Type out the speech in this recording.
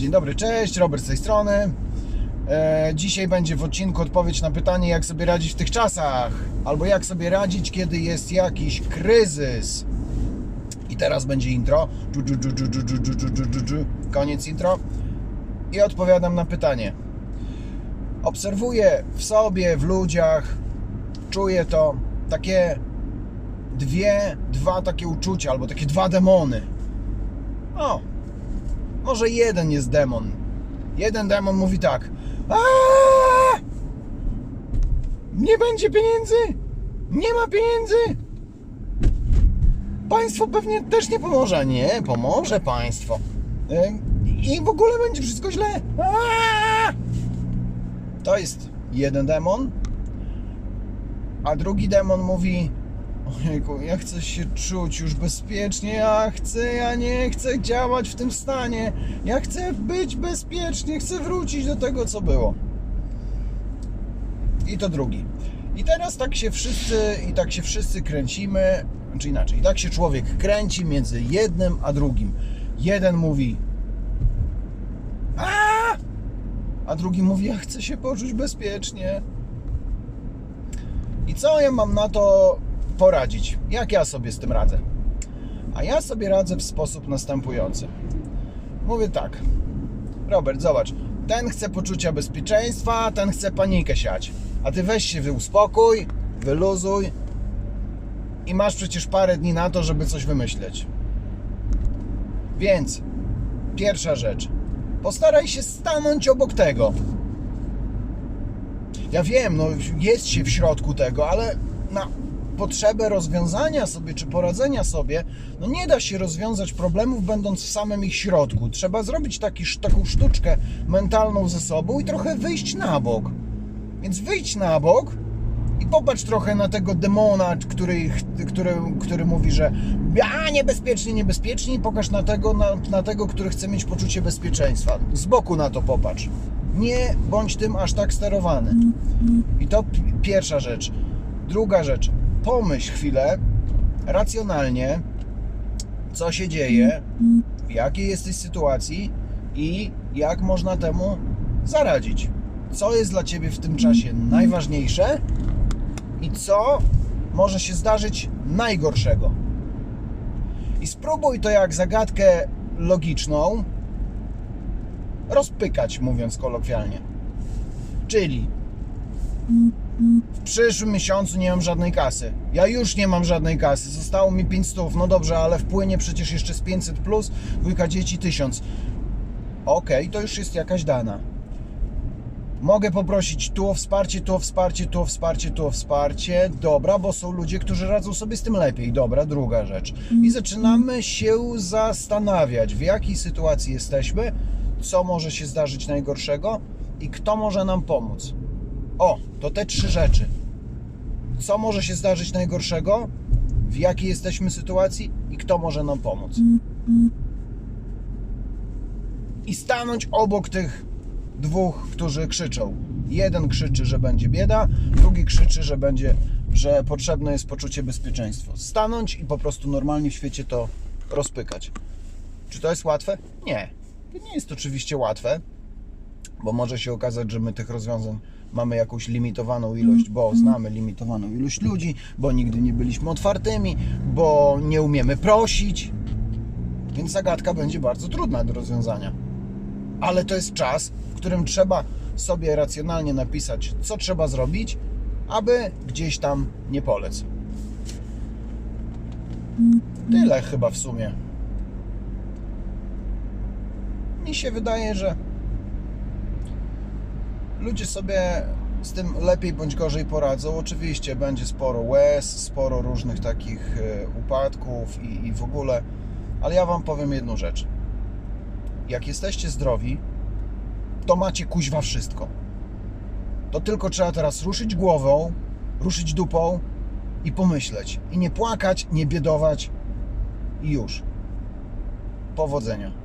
Dzień dobry, cześć, Robert z tej strony. E, dzisiaj będzie w odcinku odpowiedź na pytanie, jak sobie radzić w tych czasach, albo jak sobie radzić, kiedy jest jakiś kryzys. I teraz będzie intro. Koniec intro. I odpowiadam na pytanie. Obserwuję w sobie, w ludziach, czuję to takie dwie, dwa takie uczucia, albo takie dwa demony. O, może jeden jest demon. Jeden demon mówi tak. "Aaaa! Nie będzie pieniędzy! Nie ma pieniędzy! Państwo pewnie też nie pomoże. Nie, pomoże państwo. E, I w ogóle będzie wszystko źle. To jest jeden demon. A drugi demon mówi: Ojejku, ja chcę się czuć już bezpiecznie, ja chcę, ja nie chcę działać w tym stanie, ja chcę być bezpiecznie, chcę wrócić do tego, co było. I to drugi. I teraz tak się wszyscy, i tak się wszyscy kręcimy, czy inaczej, i tak się człowiek kręci między jednym a drugim. Jeden mówi a, a drugi mówi, ja chcę się poczuć bezpiecznie. I co ja mam na to poradzić? Jak ja sobie z tym radzę? A ja sobie radzę w sposób następujący. Mówię tak. Robert, zobacz. Ten chce poczucia bezpieczeństwa, ten chce panikę siać. A ty weź się uspokój, wyluzuj i masz przecież parę dni na to, żeby coś wymyśleć. Więc pierwsza rzecz. Postaraj się stanąć obok tego. Ja wiem, no jest się w środku tego, ale na potrzebę rozwiązania sobie czy poradzenia sobie, no nie da się rozwiązać problemów będąc w samym ich środku. Trzeba zrobić taki, taką sztuczkę mentalną ze sobą i trochę wyjść na bok. Więc wyjdź na bok i popatrz trochę na tego demona, który, który, który mówi, że a niebezpiecznie, niebezpiecznie i pokaż na tego, na, na tego, który chce mieć poczucie bezpieczeństwa. Z boku na to popatrz. Nie bądź tym aż tak sterowany. I to pierwsza rzecz. Druga rzecz. Pomyśl chwilę racjonalnie, co się dzieje, w jakiej jesteś sytuacji i jak można temu zaradzić. Co jest dla ciebie w tym czasie najważniejsze i co może się zdarzyć najgorszego. I spróbuj to jak zagadkę logiczną rozpykać, mówiąc kolokwialnie. Czyli w przyszłym miesiącu nie mam żadnej kasy. Ja już nie mam żadnej kasy. Zostało mi 500. No dobrze, ale wpłynie przecież jeszcze z 500 plus, dwójka dzieci 1000. Okej, to już jest jakaś dana. Mogę poprosić tu o wsparcie, tu o wsparcie, tu o wsparcie, tu o wsparcie. Dobra, bo są ludzie, którzy radzą sobie z tym lepiej. Dobra, druga rzecz. I zaczynamy się zastanawiać, w jakiej sytuacji jesteśmy, co może się zdarzyć najgorszego i kto może nam pomóc. O, to te trzy rzeczy. Co może się zdarzyć najgorszego, w jakiej jesteśmy sytuacji i kto może nam pomóc. I stanąć obok tych dwóch, którzy krzyczą. Jeden krzyczy, że będzie bieda, drugi krzyczy, że będzie, że potrzebne jest poczucie bezpieczeństwa. Stanąć i po prostu normalnie w świecie to rozpykać. Czy to jest łatwe? Nie. To nie jest oczywiście łatwe, bo może się okazać, że my tych rozwiązań mamy jakąś limitowaną ilość, bo znamy limitowaną ilość ludzi, bo nigdy nie byliśmy otwartymi, bo nie umiemy prosić. Więc zagadka będzie bardzo trudna do rozwiązania. Ale to jest czas, w którym trzeba sobie racjonalnie napisać, co trzeba zrobić, aby gdzieś tam nie polec. Tyle chyba w sumie. Mi się wydaje, że ludzie sobie z tym lepiej bądź gorzej poradzą. Oczywiście będzie sporo łez, sporo różnych takich e, upadków i, i w ogóle, ale ja Wam powiem jedną rzecz. Jak jesteście zdrowi, to macie kuźwa wszystko. To tylko trzeba teraz ruszyć głową, ruszyć dupą i pomyśleć. I nie płakać, nie biedować i już. Powodzenia.